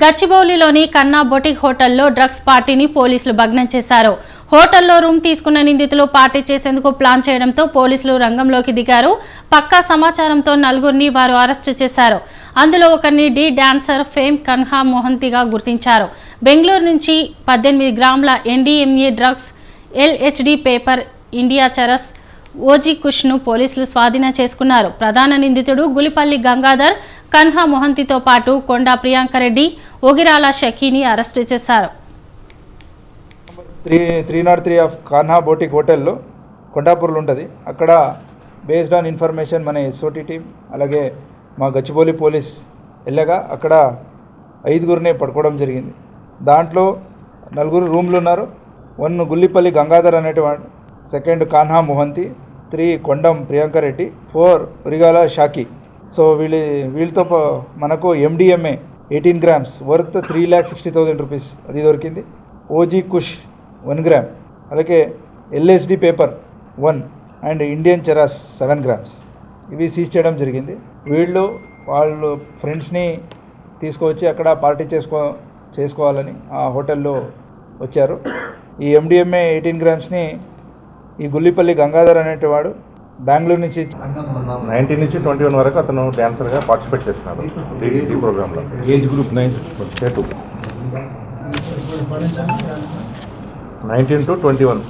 గచ్చిబౌలిలోని కన్నా బొటిక్ హోటల్లో డ్రగ్స్ పార్టీని పోలీసులు భగ్నం చేశారు. హోటల్లో రూమ్ తీసుకున్న నిందితులు పార్టీ చేసేందుకు ప్లాన్ చేయడంతో పోలీసులు రంగంలోకి దిగారు. పక్కా సమాచారంతో నలుగురిని వారు అరెస్టు చేశారు. అందులో ఒకరిని డి డాన్సర్ ఫేమ్ కన్హా మోహంతిగా గుర్తించారు. బెంగళూరు నుంచి పద్దెనిమిది గ్రాముల MDMA drugs LSD paper India charas OG కుష్ను పోలీసులు స్వాధీనం చేసుకున్నారు. ప్రధాన నిందితుడు గులిపల్లి గంగాధర్ కన్హా మొహంతితో పాటు కొండా ప్రియాంకరెడ్డి ఒగిరాల షకీని అరెస్టు చేశారు. Three three not three of Kanha boutique హోటల్లో కొండాపూర్లో ఉంటుంది. అక్కడ బేస్డ్ ఆన్ ఇన్ఫర్మేషన్ మన ఎస్ఓటి టీం అలాగే మా గచ్చిబౌలి పోలీస్ వెళ్ళగా అక్కడ ఐదుగురిని పట్టుకోవడం జరిగింది. దాంట్లో నలుగురు రూమ్లు ఉన్నారు. వన్ గుల్లిపల్లి గంగాధర్ అనేటువంటి second Kanha Mohanty three Kondam Priyanka Reddy four Urigala Shaki. So వీళ్ళ వీళ్ళతో మనకు MDMA eighteen grams worth three lakh sixty thousand rupees అది దొరికింది. ఓజీ కుష్ వన్ గ్రామ్ అలాగే LSD paper one and Indian charas seven grams ఇవి seize చేయడం జరిగింది. వీళ్ళు వాళ్ళు ఫ్రెండ్స్ని తీసుకువచ్చి అక్కడ పార్టీ చేసుకో చేసుకోవాలని ఆ హోటల్లో వచ్చారు. ఈ ఎండిఎంఏ ఎయిటీన్ గ్రామ్స్ని ఈ గుల్లిపల్లి గంగాధర్ అనేటివాడు బెంగళూరు నుంచి నైన్టీన్ నుంచి ట్వంటీ వన్ వరకు అతను డాన్సర్గా పార్టిసిపేట్ చేస్తున్నాడు ఈ- ఈ ప్రోగ్రాంలో. Age group? Nine two. Nineteen to twenty one.